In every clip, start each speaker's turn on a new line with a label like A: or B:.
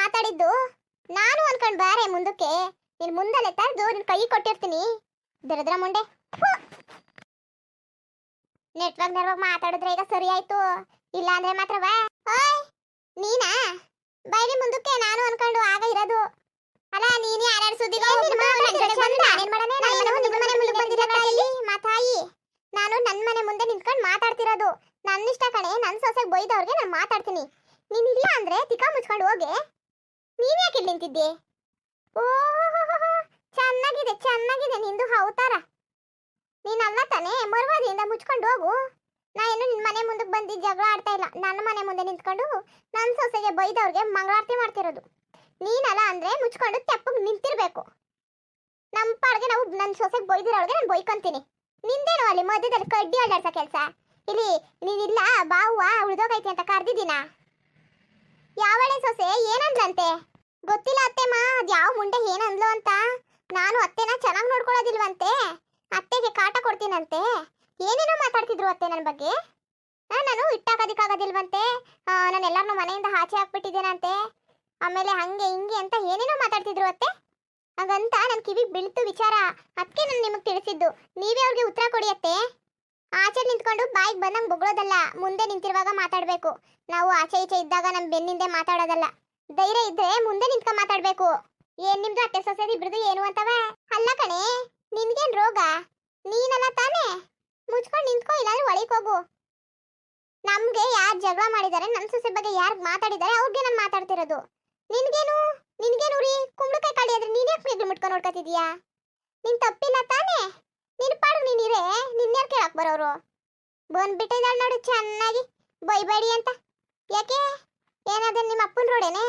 A: ಮಾತಾಡಿದ್ದು? ನಾನು ಅನ್ಕೊಂಡ್ ಬಾರೆ ಮುಂದಕ್ಕೆ. ನೀನ್ ಮುಂದಲ್ಲೇ ತರದು ನಿನ್ ಕೈ ಕೊಟ್ಟಿರ್ತೀನಿ. ದರದ್ರ ಮುಂಡೆ ನೆಟ್ವರ್ಕ್ ನೆಟ್ವರ್ಕ್ ಮಾತಾಡಿದ್ರೆ ಈಗ ಸರಿ ಆಯ್ತು. ಇಲ್ಲ ಅಂದ್ರೆ ಮಾತ್ರವಾ? ಓಯ್! ನೀನಾ? ಬೈಲಿ ಮುಂದಕ್ಕೆ ನಾನು ಅನ್ಕೊಂಡು ಆಗ ಇರೋದು. ಅಲ್ಲ ನೀನೇ ಯಾರ್ಯಾರ ಸುದ್ದಿಗೆ ಮಾತಾಯಿ ನಾನು ನನ್ ಮನೆ ಮುಂದೆ ನಿಂತ್ಕೊಂಡು ಮಾತಾಡ್ತಿರೋದು. ನನ್ನ ಇಷ್ಟ ಕಣೆ ನನ್ನ ಸೊಸೆಗೆ ಬೈದವ್ರಿಗೆ ನಾನು ಮಾತಾಡ್ತೀನಿ. ನೀನ್ ಇಲ್ಲ ಅಂದ್ರೆ ತಿಕ್ಕ ಮುಚ್ಕೊಂಡು ಹೋಗೆ. ನೀನ್ ಯಾಕೆ ಇಲ್ಲಿ ನಿಂತಿದ್ದೆ ಓ ಚೆನ್ನಾಗಿದೆ ಚೆನ್ನಾಗಿದೆ ನಿಂದು ಅವತಾರ. ನೀನಲ್ಲ ತಾನೇ ಮರ್ವಾದಿಯಿಂದ ಮುಚ್ಕೊಂಡು ಹೋಗು. ನಾ ಏನು ನಿನ್ ಮನೆ ಮುಂದಕ್ಕೆ ಬಂದು ಜಗಳ ಆಡ್ತಾ ಇಲ್ಲ. ನನ್ನ ಮನೆ ಮುಂದೆ ನಿಂತ್ಕೊಂಡು ನನ್ನ ಸೊಸೆಗೆ ಬೈದವ್ರಿಗೆ ಮಂಗಳಾರತಿ ಮಾಡ್ತಿರೋದು. ನೀನಲ್ಲ ಅಂದ್ರೆ ಮುಚ್ಕೊಂಡು ತೆಪ್ಪಗೆ ನಿಂತಿರಬೇಕು. ನಮ್ಮ ಪಾಡ್ಗೆ ನಾವು ನನ್ನ ಸೊಸೆಗೆ ಬೈದಿರೋಳ್ಗೆ ನಾನು ಬೈಕೊಂತೀನಿ. ನಿಂದೇನು ಅಲ್ಲಿ ಮಧ್ಯದಲ್ಲಿ ಕಡ್ಡಿ ಅಡ್ಡಾಡ್ಸೋ ಕೆಲಸ? ಇಲ್ಲಿ ನೀವಿಲ್ಲ ಬಾವು ಉಳ್ದೋಗೈತಿ ಅಂತ ಕರೆದಿದ್ದೀನಾ? ಯಾವಳೆ ಸೊಸೆ, ಏನಂದ್ಲಂತೆ? ಗೊತ್ತಿಲ್ಲ ಅತ್ತೆಮ್ಮ ಅದು ಯಾವ ಮುಂಡೆ ಏನಂದ್ಲು ಅಂತ. ನಾನು ಅತ್ತೆನ ಚೆನ್ನಾಗಿ ನೋಡ್ಕೊಳ್ಳೋದಿಲ್ವಂತೆ. ಅತ್ತೆಗೆ ಕಾಟ ಕೊಡ್ತೀನಂತೆ. ಏನೇನೋ ಮಾತಾಡ್ತಿದ್ರು ಅತ್ತೆ ನನ್ನ ಬಗ್ಗೆ? ನಾನು ಇಟ್ಟಾಕೋದಿಕ್ಕಾಗೋದಿಲ್ವಂತೆ. ನಾನು ಎಲ್ಲರನ್ನೂ ಮನೆಯಿಂದ ಆಚೆ ಹಾಕ್ಬಿಟ್ಟಿದ್ದೇನಂತೆ. ಆಮೇಲೆ ಹಂಗೆ ಹಿಂಗೆ ಅಂತ ಏನೇನೋ ಮಾತಾಡ್ತಿದ್ರು ಅತ್ತೆ? ಹಾಗಂತ ನನ್ನ ಕಿವಿಗೆ ಬೀಳ್ತು ವಿಚಾರ. ಅದಕ್ಕೆ ನಾನು ನಿಮಗೆ ತಿಳಿಸಿದ್ದು. ನೀವೇ ಅವ್ರಿಗೆ ಉತ್ತರ ಕೊಡಿ ಅತ್ತೆ. ಆಚೆ ನಿಂತ್ಕೊಂಡು ಬಾಯಿಗೆ ಬಂದಂಗೆ ಬೊಗಳೋದಲ್ಲ. ಮುಂದೆ ನಿಂತಿರುವಾಗ ಮಾತಾಡಬೇಕು. ನಾವು ಆಚೆ ಈಚೆ ಇದ್ದಾಗ ನಮ್ಮ ಬೆನ್ನಿಂದೆ ಮಾತಾಡೋದಲ್ಲ. ಧೈರ್ಯ ಇದ್ರೆ ಮುಂದೆ ನಿಂತ್ಕೊಂಡ್ ಮಾತಾಡ್ಬೇಕು. ಏನ್ ನಿಮ್ದು ಅತ್ತೆ ಸೊಸೆದು ಇಬ್ರದು ಏನು ಅಂತವ? ಅಲ್ಲ ಕಣೆ, ನಿನ್ಗೇನ್ ರೋಗ? ನೀನಲ್ಲ ತಾನೇ? ಮುಚ್ಕೊಂಡ್ ನಿಂತ್ಕೋ, ಇಲ್ಲಾಂದ್ರೆ ಒಳಗೆ ಹೋಗು. ನಮ್ಗೆ ಯಾರ್ ಜಗಳ ಮಾಡಿದಾರೆ ನನ್ನ ಸೊಸೆ ಬಗ್ಗೆ ಯಾರ್ ಮಾತಾಡಿದಾರೆ, ಅವ್ರಿಗೆ ನಾನು ಮಾತಾಡ್ತಿರೋದು. ನಿನ್ಗೇನು? ನಿನ್ಗೇನು ರೀ ಕುಂಬಳಕಾಯಿ ಕಳಿ ಆದ್ರೆ ನೀನೇ ಮೇಗ್ಲು ಮುಟ್ಕೊಂಡು ನೋಡ್ಕೊತಿದ್ಯಾ? ನಿನ್ ತಪ್ಪಿಲ್ಲ ತಾನೇ? ನಿನ್ ಪಾಡು ನೀನಿರೇ ನಿನ್ಯಾರು ಕೇಳಕ್ ಬರೋರು? ಬಂದ್ಬಿಟ್ಟಿದ್ದಾಳೆ ನೋಡು, ಚೆನ್ನಾಗಿ. ಬೈಬೇಡಿ ಅಂತ. ಯಾಕೆ? ಏನಾದ್ರೆ ನಿಮ್ಮ ಅಪ್ಪನ ರೋಡೇನೆ?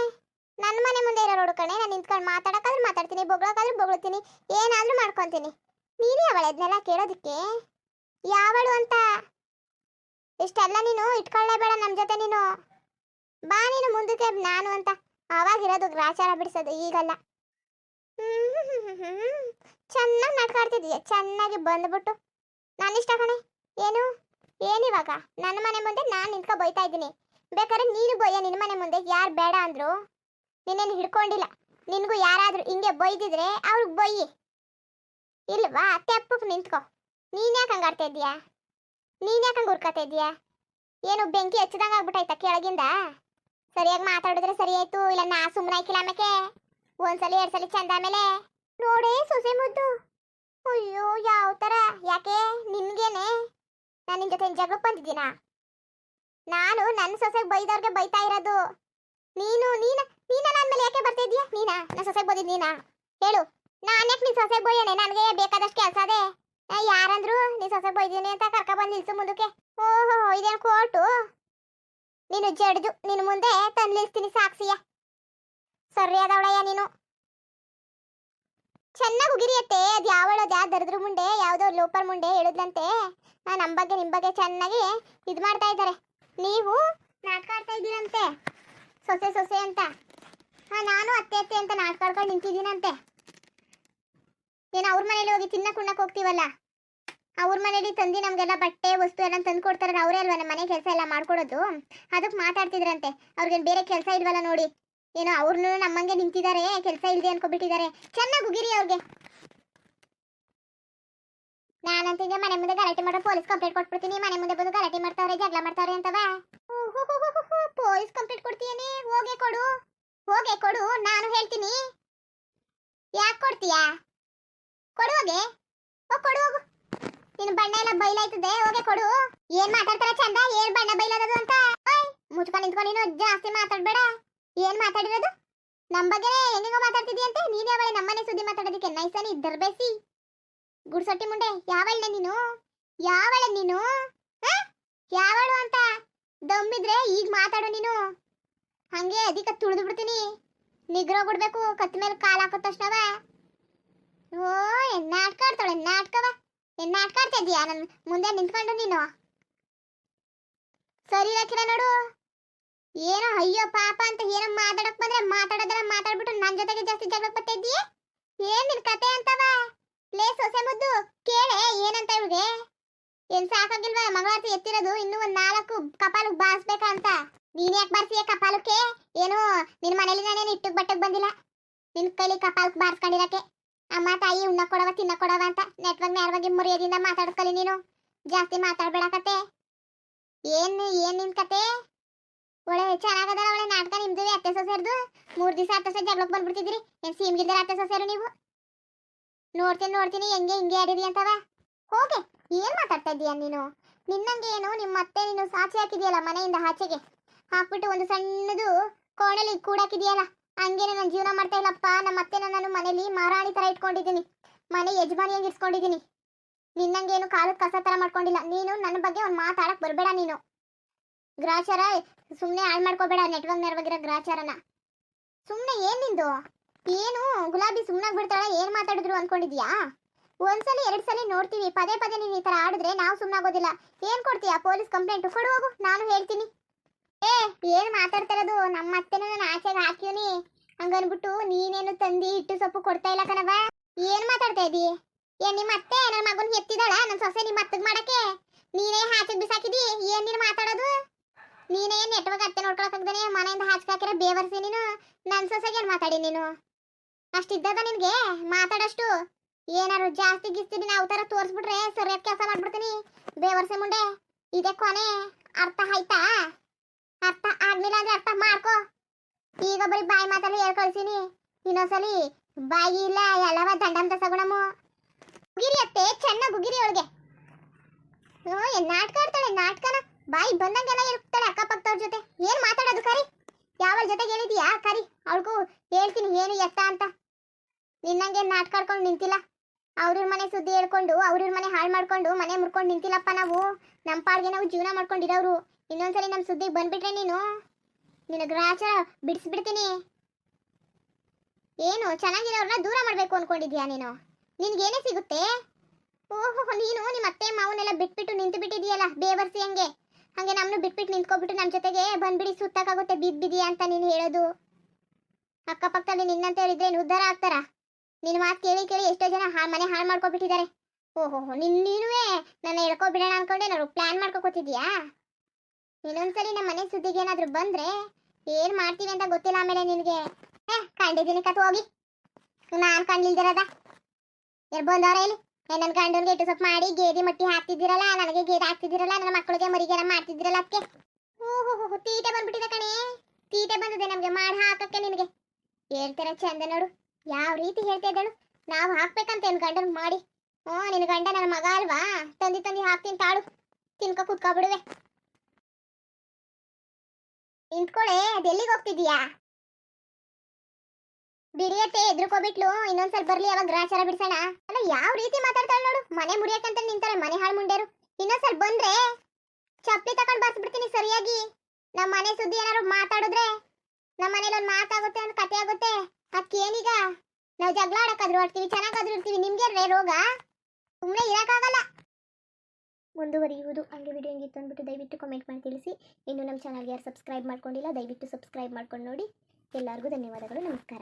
A: ನನ್ನ ಮನೆ ಮುಂದೆ ಇರೋ ರೋಡು ಕಣೆ, ನಾನು ನಿಂತ್ಕೊಂಡು ಮಾತಾಡೋಕ್ಕಾದ್ರೂ ಮಾತಾಡ್ತೀನಿ, ಬೊಗಳಕ್ಕಾದ್ರೂ ಬೊಗಳ್ತೀನಿ ಏನಾದರೂ ಮಾಡ್ಕೊತೀನಿ. ನೀನೇ ಅವಳ ಇದನ್ನೆಲ್ಲ ಕೇಳೋದಕ್ಕೆ? ಯಾವಳು ಅಂತ? ಇಷ್ಟೆಲ್ಲ ನೀನು ಇಟ್ಕೊಳ್ಳೇಬೇಡ ನಮ್ಮ ಜೊತೆ ನೀನು. ಬಾ ನೀನು ಮುಂದಕ್ಕೆ, ನಾನು ಅಂತ. ಅವಾಗಿರೋದು ಗ್ರಾಚಾರ ಬಿಡಿಸೋದು, ಈಗಲ್ಲ. ಚೆನ್ನಾಗಿ ನಡ್ಕಾಡ್ತಿದೀಯ ಚೆನ್ನಾಗಿ ಬಂದ್ಬಿಟ್ಟು. ನಾನು ಇಷ್ಟ ಕಣೆ. ಏನು? ಏನಿವಾಗ? ನನ್ನ ಮನೆ ಮುಂದೆ ನಾನು ನಿಂತ್ಕೊ ಬೈತಾ ಇದ್ದೀನಿ. ಬೇಕಾದ್ರೆ ನೀನು ಬೊಯ್ಯ ನಿನ್ನ ಮನೆ ಮುಂದೆ. ಯಾರು ಬೇಡ ಅಂದ್ರು ನಿನ್ನೇನು ಹಿಡ್ಕೊಂಡಿಲ್ಲ. ನಿನಗೂ ಯಾರಾದ್ರೂ ಹಿಂಗೆ ಬೈದಿದ್ರೆ ಅವ್ರಿಗೆ ಬೊಯ್ಯಿ ಇಲ್ವಾ? ತೆಪ್ಪಕ್ಕೆ ನಿಂತ್ಕೊ. ನೀನ್ ಯಾಕೆ ಹಂಗಾಡ್ತಾ ಇದೀಯಾ ನೀನ್ ಹಂಗೆ ಇದೀಯಾ ಏನು ಬೆಂಕಿ ಹಚ್ಚದಂಗ ಆಗ್ಬಿಟ್ಟಾಯ್ತಾ ಕೆಳಗಿಂದ? ಸರಿಯಾಗಿ ಮಾತಾಡಿದ್ರೆ ಸರಿ ಆಯ್ತು ಇಲ್ಲ ನಾ ಸುಮ್ಮನೆ ಆಯ್ಕಿಲ್ಲ ಆಮೇಲೆ ಒಂದ್ಸಲಿ ಎರಡು ಸಲ ಚಂದ ಆಮೇಲೆ? ನೋಡೇ ಸೊಸೆ ಮುದ್ದು. ಅಯ್ಯೋ, ಯಾವ ತರ? ಯಾಕೆ? ನಿನ್ಗೇನೆ? ನಾನು ನಿನ್ನ ಜೊತೆ ಜಗಳಕ್ಕೆ ಬಂದಿದ್ದೀನಾ? ನಾನು ನನ್ನ ಸೊಸೆಗೆ ಬೈದವ್ರಿಗೆ ಬೈತಾ ಇರೋದು. ನೀನು, ನೀನ ನೀನ ನನ್ನ ಮೇಲೆ ಯಾಕೆ ಬರ್ತಿದ್ಯಾ ನೀನ? ನೀನಾ ನನ್ನ ಸೊಸೆಗೆ ಬೈದಿದ್ ನೀನಾ? ಹೇಳು. ನಾನು ಯಾಕೆ ನಿನ್ನ ಸೊಸೆಗೆ ಬೈಯನೆ ನನಗೆ ಬೇಕಾದಷ್ಟು ಕೆಲಸ ಅದೇ ಯಾರಂದ್ರು ನೀ ಸೊಸೆಗೆ ಬೈದೀನಿ ಅಂತ ಕರ್ಕ ಬಂದು ನಿಲ್ಸು ಮುಂದಕ್ಕೆ. ಓಹೋ, ಇದೇನು ಕೋರ್ಟು? ನೀನು ಜಡ್ದು ನಿನ್ನ ಮುಂದೆ ತಂದು ನಿಲ್ಸ್ತೀನಿ ಸಾಕ್ಷಿಯ ಸರಿಯಾದವಳಯ್ಯ ನೀನು. ಚೆನ್ನಾಗಿ ಉಗಿರಿಯತ್ತೆ, ಅದು ಯಾವಳದ ದರಿದ್ರ ಮುಂಡೆ ಯಾವುದೋ ಲೋಪರ್ ಮುಂಡೆ ಹೇಳಿದ್ಲಂತೆ. ನಮ್ಮ ಬಗ್ಗೆ ನಿಮ್ಮ ಬಗ್ಗೆ ಚೆನ್ನಾಗಿ ಇದು ಮಾಡ್ತಾ ಇದ್ದಾರೆ. ನೀವು ನಾಟಕ ಆಡ್ತಾ ಇದ್ದೀರಂತೆ? ಸೊಸೆ ಸೊಸೆ ಅಂತ. ಹಾ, ನಾನು ಅತ್ತೆ ಅತ್ತೆ ಅಂತ ನಾಟಕ ಆಡ್ಕೊಂಡು ನಿಂತಿದ್ದೀನಂತೆ. ಏನು ಅವ್ರ ಮನೇಲಿ ಹೋಗಿ ತಿನ್ನಕ್ಕೆ ಉಣ್ಣಕ್ ಹೋಗ್ತೀವಲ್ಲ? ಅವ್ರ ಮನೇಲಿ ತಂದು ನಮಗೆಲ್ಲ ಬಟ್ಟೆ, ವಸ್ತು ಎಲ್ಲ ತಂದು ಕೊಡ್ತಾರೆ. ಅವರೇ ಅಲ್ವಾ ನಮ್ಮ ಮನೆ ಕೆಲಸ ಎಲ್ಲ ಮಾಡ್ಕೊಡೋದು? ಅದಕ್ಕೆ ಮಾತಾಡ್ತಿದ್ರಂತೆ. ಅವ್ರಿಗೇನು ಬೇರೆ ಕೆಲಸ ಇಲ್ವಲ್ಲ ನೋಡಿ? ಏನೋ ಅವ್ರನ್ನೂ ನಮ್ಮಂಗೆ ನಿಂತಿದ್ದಾರೆ ಕೆಲಸ ಇಲ್ಲದೆ ಅನ್ಕೊಬಿಟ್ಟಿದ್ದಾರೆ ಚೆನ್ನಾಗಿ ಉಗಿರಿ ಅವ್ರಿಗೆ. ನಾನಂತಿದ್ದೆ ಮನೆ ಮುಂದೆ ಗಲಾಟೆ ಮಾಡೋ ಪೊಲೀಸ್ ಕಂಪ್ಲೇಂಟ್ ಕೊಟ್ಬಿಡ್ತೀನಿ. ಮನೆ ಮುಂದೆ ಬಂದು ಗಲಾಟೆ ಮಾಡ್ತಾವ್ರೆ, ಜಗಳ ಮಾಡ್ತಾವ್ರೆ ಅಂತವ? ಪೊಲೀಸ್ ಕಂಪ್ಲೇಂಟ್ ಕೊಡ್ತೀನಿ ಹೋಗೆ ಕೊಡು. ಹೋಗೆ ಕೊಡು, ನಾನು ಹೇಳ್ತೀನಿ. ಯಾಕೆ ಕೊಡ್ತೀಯಾ? ಕೊಡು ಹೋಗೆ. ಕೊಡು ಹೋಗು. ನಿನ್ನ ಬಣ್ಣ ಎಲ್ಲ ಬೈಲಾಯ್ತದೆ, ಹೋಗೆ ಕೊಡು. ಏನ್ ಮಾತಾಡ್ತಾರ ಚಂದ? ಏನ್ ಬಣ್ಣ ಬೈಲಾದದು ಅಂತ? ಮುಚ್ಕೊಂಡು ನಿಂತ್ಕೊಂಡು ನೀನು ಜಾಸ್ತಿ ಮಾತಾಡ್ಬೇಡ. ಏನ್ ಮಾತಾಡಿರೋದು? ನಮ್ಮ ಬಗ್ಗೆ ಹೆಂಗೋ ಮಾತಾಡ್ತಿದ್ಯಂತೆ ನೀನೇ ಅವಳೆ ನಮ್ಮನೆ ಸುದ್ದಿ ಮಾತಾಡೋದಕ್ಕೆ ಇದ್ದರ್ ದರ್ಬೇಸಿ ಗುಡ್ಸೊಟ್ಟಿ ಮುಂಡೆ? ಯಾವಳ್ಳೆ ನೀನು? ಯಾವಳೆ ನೀನು? ಯಾವಳು ಅಂತ? ದಮ್ಮಿದ್ರೆ ಈಗ ಮಾತಾಡು ನೀನು. ಹಂಗೆ ಅಧಿಕ ತುಳಿದು ಬಿಡ್ತೀನಿ. ನಿಗ್ರೋ ಬಿಡ್ಬೇಕು ಕತ್ ಮೇಲೆ ಕಾಲ್ ಹಾಕೋ ತಕ್ಷಣವ. ಓ ಎನ್ನ ನಾಟಕ ಆಡ್ತಾಳೆ ನಾಟಕವ. ಎನ್ನ ನಾಟಕ ಆಡ್ತಾ ಇದೀಯಾ? ನನ್ ಮುಂದೆ ನಿಂತ್ಕೊಂಡು ನೀನು. ಸರಿ ರಕಿರ ನೋಡು. ಏನೋ ಅಯ್ಯೋ ಪಾಪ ಅಂತ ಏನೋ ಮಾತಾಡಕ್ ಬಂದ್ರೆ ಮಾತಾಡೋದ್ರ ಮಾತಾಡ್ಬಿಟ್ಟು ನನ್ ಜೊತೆಗೆ ಜಾಸ್ತಿ ಜಗಳಕ್ಕೆ ಬರ್ತಾ ಏನ್ ನಿನ್ ಕತೆ ಅಂತವ ಲೇ ಸೊಸೆ ಮುದ್ದು ಕೇಳೆ ಏನಂತ ಇವ್ರಿಗೆ? ಏನ್ ಸಾಕಾಗಿಲ್ವಾ? ಮಂಗಳಾರತಿ ಎತ್ತಿರೋದು, ಇನ್ನು ಒಂದ್ ನಾಲ್ಕು ಕಪಾಲಕ್ ಬಾರಿಸ್ಬೇಕಂತ ನೀನ್ ಯಾಕೆ ಬಾರಿಸಿಯ ಕಪಾಲಕ್ಕೆ? ಏನು ನಿನ್ ಮನೇಲಿ ನಾನೇನು ಇಟ್ಟು ಬಟ್ಟೆ ಬಂದಿಲ್ಲ. ನಿನ್ನ ಕೈಲಿ ಕಪಾಲಕ್ಕೆ ಬಾರಿಸ್ಕೊಂಡಿರಕ್ಕೆ. ಅಮ್ಮ, ತಾಯಿ ಉಣ್ಣ ಕೊಡವ, ತಿನ್ನ ಕೊಡವ ಅಂತ ನೆಟ್ವರ್ಕ್ ನೇರವಾಗಿ ಮುರಿಯೋದಿಂದ ಮಾತಾಡ್ಕೊಳ್ಳಿ ನೀನು. ಜಾಸ್ತಿ ಮಾತಾಡ್ಬೇಡ ಕತೆ. ಏನ್ ಏನ್ ನಿನ್ ಕತೆ? ಒಳ್ಳೆ ಚೆನ್ನಾಗದ ಒಳ್ಳೆ ನಾಟಕ ನಿಮ್ದು ಅತ್ತೆ ಸೊಸೆರ್ದು. ಮೂರ್ ದಿವಸ ಹತ್ತು ಸೊಸೆ ಜಗಳಕ್ಕೆ ಬಂದ್ಬಿಡ್ತಿದ್ರಿ ಏನ್ ಸೀಮ್ಗಿಲ್ದಾರ ಅತ್ತೆ ಸೊಸೆರು ನೀವು? ನೋಡ್ತೀನಿ ನೋಡ್ತೀನಿ, ಹೆಂಗೆ, ಹಿಂಗೆ ಆಡಿರಿ ಅಂತವ. ಹೋಗೆ, ಏನ್ ಮಾತಾಡ್ತಾ ಇದೀಯ ನೀನು? ನಿನ್ನಂಗೆ ಏನು? ನಿಮ್ಮ ಅತ್ತೆ ನೀನು ಸಾಚಿ ಹಾಕಿದ್ಯಲ್ಲ ಮನೆಯಿಂದ ಆಚೆಗೆ? ಹಾಕ್ಬಿಟ್ಟು ಒಂದು ಸಣ್ಣದು ಕೋಣೆಲಿ ಕೂಡಾಕಿದೆಯಲ್ಲ? ಹಂಗೇನೆ ನಾನು ಜೀವನ ಮಾಡ್ತಾ ಇಲ್ಲಪ್ಪ. ನಮ್ಮ ಅತ್ತೆನ ನಾನು ಮನೇಲಿ ಮಹಾರಾಣಿ ತರ ಇಟ್ಕೊಂಡಿದ್ದೀನಿ. ಮನೆ ಯಜಮಾನಿಯಾಗಿ ಇಸ್ಕೊಂಡಿದ್ದೀನಿ ನಿನ್ನಂಗೇನು ಕಾಲದ ಕಸ ತರ ಮಾಡ್ಕೊಂಡಿಲ್ಲ. ನೀನು ನನ್ನ ಬಗ್ಗೆ ಒಂದು ಮಾತಾಡಕ್ ಬರಬೇಡ ನೀನು. ಗ್ರಾಚಾರ ಸುಮ್ಮನೆ ಹಾಳು ಮಾಡ್ಕೋಬೇಡ. ನೆಟ್ವರ್ಕ್ ನೆರವಾಗಿರೋ ಗ್ರಾಚಾರನ. ಸುಮ್ಮನೆ ಏನ್ ನಿಂದು? ಏನು ಗುಲಾಬಿ ಸುಮ್ಮನಾಗಿ ಬಿಡ್ತಾಳೆ. ಏನು ಮಾತಾಡಿದ್ರು ಅನ್ಕೊಂಡಿದ್ಯಾ? ಒಂದ್ಸಲಿ ಎರಡ್ ಸಲ ನೋಡ್ತೀವಿ ಪದೇ ಪದೇ ನೀನ್ ಈ ತರ ಆಡಿದ್ರೆ ನಾವು ಸುಮ್ಮನಾಗೋದಿಲ್ಲ ಏನ್ ಕೊಡ್ತೀಯಾ? Police complaint? ಕೊಡು, ಹೋಗು. ನಾನು ಹೇಳ್ತೀನಿ. ಏ, ಏನ್ ಮಾತಾಡ್ತಿರೋದು ನಮ್ಮ ಅತ್ತೆನ ನಾನು ಆಚೆಗೆ ಹಾಕಿವ್ನಿ ಹಂಗನ್ಬಿಟ್ಟು ನೀನೇನು ತಂದಿ ಇಟ್ಟು ಸೊಪ್ಪು ಕೊಡ್ತಾ ಇಲ್ಲ ಕಣವ ಏನ್ ಮಾತಾಡ್ತಾ ಇದೀ ಏನ್ ನಿಮ್ಮ ಅತ್ತೆ ನನ್ನ ಮಗನ್ ಎತ್ತಿದಾಳ ನನ್ನ ಸೊಸೆ ನಿಮ್ಮ ಅತ್ತಗ್ ಮಾಡಕ್ಕೆ? ನೀನೇ ಹಾಚಿಗೆ ಬಿಸಾಕಿದಿ? ಏನ್ ನೀನ್ ಮಾತಾಡೋದು? ನೀನೇ ನೆಟ್ವರ್ಕ್ ಅತ್ತೆ ನೋಡ್ಕೊಳಕ್ಕಾಗ್ದಾನೆ ಮನೆಯಿಂದ ಹಾಚ್ಕಾಕಿರ ಬೇವರ್ಸಿ ನೀನು? ನನ್ನ ಸೊಸೆಗೆ ಏನ್ ಮಾತಾಡಿ ನೀನು? ಅಷ್ಟಿದ್ದದ ನಿನ್ಗೆ? ಮಾತಾಡಷ್ಟು? ಏನಾರು ಜಾಸ್ತಿ ಗಿಸ್ತಿ ನಾವು ತರ ತೋರಿಸ್ಬಿಟ್ರೆ ಸರಿಯಾದ ಕೆಲಸ ಮಾಡ್ಬಿಡ್ತೀನಿ. ಬೇವರ್ಸೆ ಮುಂಡೆ ಇದೆ ಕೊನೆ. ಅರ್ಥ ಆಯ್ತಾ? ಅರ್ಥ ಆಗ್ಲಿಲ್ಲ ಅಂದ್ರೆ ಅರ್ಥ ಮಾಡ್ಕೋ. ಈಗ ಬರೀ ಬಾಯಿ ಮಾತಲ್ಲಿ ಹೇಳ್ ಕಳ್ಸಿನಿ. ಇನ್ನೊಂದ್ಸಲಿ ಬಾಯಿ ಇಲ್ಲ, ಎಲ್ಲವ ದಂಡಂತ ಸಗುಣಮು. ಗುಗಿರಿ ಅತ್ತೆ ಚೆನ್ನಾಗಿ ಗುಗಿರಿ ಅವಳಿಗೆ. ನಾಟಕ ಆಡ್ತಾಳೆ, ನಾಟಕನ? ಬಾಯಿ ಬಂದಂಗೆಲ್ಲ ಇರ್ತಾಳೆ ಅಕ್ಕಪಕ್ಕದವ್ರ ಜೊತೆ. ಏನ್ ಮಾತಾಡೋದು ಕರಿ? ಯಾವಳ ಜೊತೆಗೆ ಹೇಳಿದೀಯಾ? ಕರಿ, ಅವಳಿಗೂ ಹೇಳ್ತೀನಿ, ಏನು ಎತ್ತ ಅಂತ. ನಿನ್ನಂಗೆ ನಾಟಕ ಆಡ್ಕೊಂಡು ನಿಂತಿಲ್ಲ. ಅವ್ರಿವ್ರ ಮನೆ ಸುದ್ದಿ ಹೇಳ್ಕೊಂಡು ಅವ್ರಿವ್ರ ಮನೆ ಹಾಳು ಮಾಡ್ಕೊಂಡು, ಮನೆ ಮುರ್ಕೊಂಡು ನಿಂತಿಲ್ಲಪ್ಪ ನಾವು. ನಮ್ಮ ಪಾಡ್ಗೆ ನಾವು ಜೀವನ ಮಾಡ್ಕೊಂಡಿರೋರು ಇನ್ನೊಂದ್ಸಲಿ ನಮ್ಮ ಸುದ್ದಿಗೆ ಬಂದ್ಬಿಟ್ರೆ ನೀನು? ನಿನ್ನ ಗ್ರಾಚಾರ ಬಿಡಿಸ್ಬಿಡ್ತೀನಿ. ಏನು, ಚೆನ್ನಾಗಿರೋರ್ನ ದೂರ ಮಾಡಬೇಕು ಅನ್ಕೊಂಡಿದ್ಯಾ ನೀನು? ನಿನ್ಗೇನೇ ಸಿಗುತ್ತೆ? ಓಹೋ, ನೀನು ನಿಮ್ಮ ಅತ್ತೆ ಮಾವನ್ನೆಲ್ಲ ಬಿಟ್ಬಿಟ್ಟು ನಿಂತು ಬಿಟ್ಟಿದೀಯಲ್ಲ ಬೇವರ್ಸಿ ಹಂಗೆ. ಹಂಗೆ ನಮ್ಮನ್ನು ಬಿಟ್ಬಿಟ್ಟು ನಿಂತ್ಕೊಬಿಟ್ಟು ನಮ್ಮ ಜೊತೆಗೆ ಬಂದ್ಬಿಡಿ ಸುತ್ತಕ್ಕಾಗುತ್ತೆ ಬಿದ್ ಬಿದಿ ಅಂತ ನೀನು ಹೇಳೋದು. ಅಕ್ಕಪಕ್ಕದಲ್ಲಿ ನಿನ್ನಂತ ಏನು ಉದ್ಧಾರ ಆಗ್ತಾರ? ನಿನ್ನ ಮಾತು ಕೇಳಿ ಕೇಳಿ ಎಷ್ಟೋ ಜನ ಹಾ ಮನೆ ಹಾಳು ಮಾಡ್ಕೊಬಿಟ್ಟಿದ್ದಾರೆ ಓಹೋ ನಿನ್, ನೀನುವೇ? ನನ್ನ ಹೇಳ್ಕೊಬಿಡೋಣ ಅನ್ಕೊಂಡೆ ನಾನು ಪ್ಲಾನ್ ಮಾಡ್ಕೊಕೋತಿದ್ಯಾ? ಇನ್ನೊಂದ್ಸಲಿ ನಮ್ಮ ಮನೆ ಸುದ್ದಿಗೆ ಏನಾದ್ರು ಬಂದ್ರೆ ಏನ್ ಮಾಡ್ತೀವಿ ಅಂತ ಗೊತ್ತಿಲ್ಲ ಆಮೇಲೆ ನಿನಗೆ. ಕಂಡಿದ್ದೀನಿ ಕತ್ ಹೋಗಿ. ನಾನ್ ಕಂಡಿಲ್ದಿರದ ಯಾರು ಬಂದವ್ರ ಇಲ್ಲಿ? ನನ್ನ ಗಂಡನ್ಗೆ ಇಟ್ಟು ಸ್ವಲ್ಪ ಮಾಡಿ ಗೇದಿ ಮಟ್ಟಿ ಹಾಕ್ತಿದ್ದೀರಲ್ಲ, ನನಗೆ ಗೇದಿ ಹಾಕ್ತಿದ್ದೀರಲ್ಲ, ನನ್ನ ಮಕ್ಕಳಿಗೆ ಮರಿಗೆಲ್ಲ ಮಾಡ್ತಿದ್ದೀರಲ್ಲ ಅದಕ್ಕೆ ಓಹೋ, ತೀಟೆ ಬಂದ್ಬಿಟ್ಟಿದೆ ಕಣೆ. ತೀಟೆ ಬಂದಿದೆ ನಮ್ಗೆ, ಮಾಡಿ ಹಾಕಕ್ಕೆ ನಿನಗೆ. ಹೇಳ್ತಾರ ಚಂದ ನೋಡು. ಯಾವ ರೀತಿ ಹೇಳ್ತಾ ಇದ್ದಳು? ನಾವು ಹಾಕ್ಬೇಕಂತ ಏನು ಗಂಡನ್ ಮಾಡಿ? ಓ ನಿನ್ನ ಗಂಡ ನನ್ನ ಮಗ ಅಲ್ವಾ? ತಂದಿ ತಂದಿ ಹಾಕ್ತೀನಿ ತಾಳು. ತಿನ್ಕೊ ಕುತ್ಕೊಬಿಡುವೆ ನಿಂತ್ಕೊಳೆ ಅದೆಲ್ಲಿಗೆ ಹೋಗ್ತಿದೀಯಾ ಬಿಡಿಯತ್ತೆ ಎದ್ರುಕೋಬಿಟ್ಲು ಇನ್ನೊಂದ್ಸಲ ಬರ್ಲಿ, ಅವಾಗ ಗ್ರಾಚಾರ ಬಿಡ್ಸೋಣ. ಅಲ್ಲ, ಯಾವ ರೀತಿ ಮಾತಾಡ್ತಾಳೆ ನೋಡು. ಮನೆ ಮುರಿಯಕ್ಕಂತ ನಿಂತಾರೆ ಮನೆ ಹಾಳು ಮುಂಡೇರು. ಇನ್ನೊಂದ್ಸಲ ಬಂದ್ರೆ ಚಪ್ಪಲಿ ತಕೊಂಡ್ ಬರ್ಸ್ಬಿಡ್ತೀನಿ ಸರಿಯಾಗಿ. ನಮ್ಮ ಮನೆ ಸುದ್ದಿ ಏನಾದ್ರು ಮಾತಾಡಿದ್ರೆ ನಮ್ಮ ಮನೇಲಿ ಒಂದು ಮಾತಾಗುತ್ತೆ, ಒಂದು ಕತೆ ಆಗುತ್ತೆ. ಅದಕ್ಕೇನೀಗ ನಾವು ಜಗಳ ಆಡಕ್ಕಾದ್ರೂ ಆಡ್ತೀವಿ, ಚೆನ್ನಾಗಾದ್ರೂ ಇರ್ತೀವಿ, ನಿಮ್ಗೆ ರೇ ರೋಗ? ಸುಮ್ಮನೆ ಇರೋಕ್ಕಾಗಲ್ಲ. ಮುಂದುವರಿಯುವುದು ಹಂಗೆ ವಿಡಿಯೋ ಹೆಂಗಿತ್ತು ಅಂದ್ಬಿಟ್ಟು ದಯವಿಟ್ಟು ಕಮೆಂಟ್ ಮಾಡಿ ತಿಳಿಸಿ. ಇನ್ನು ನಮ್ಮ ಚಾನಲ್ಗೆ ಯಾರು ಸಬ್ಸ್ಕ್ರೈಬ್ ಮಾಡ್ಕೊಂಡಿಲ್ಲ, ದಯವಿಟ್ಟು ಸಬ್ಸ್ಕ್ರೈಬ್ ಮಾಡ್ಕೊಂಡು ನೋಡಿ. ಎಲ್ಲರಿಗೂ ಧನ್ಯವಾದಗಳು, ನಮಸ್ಕಾರ.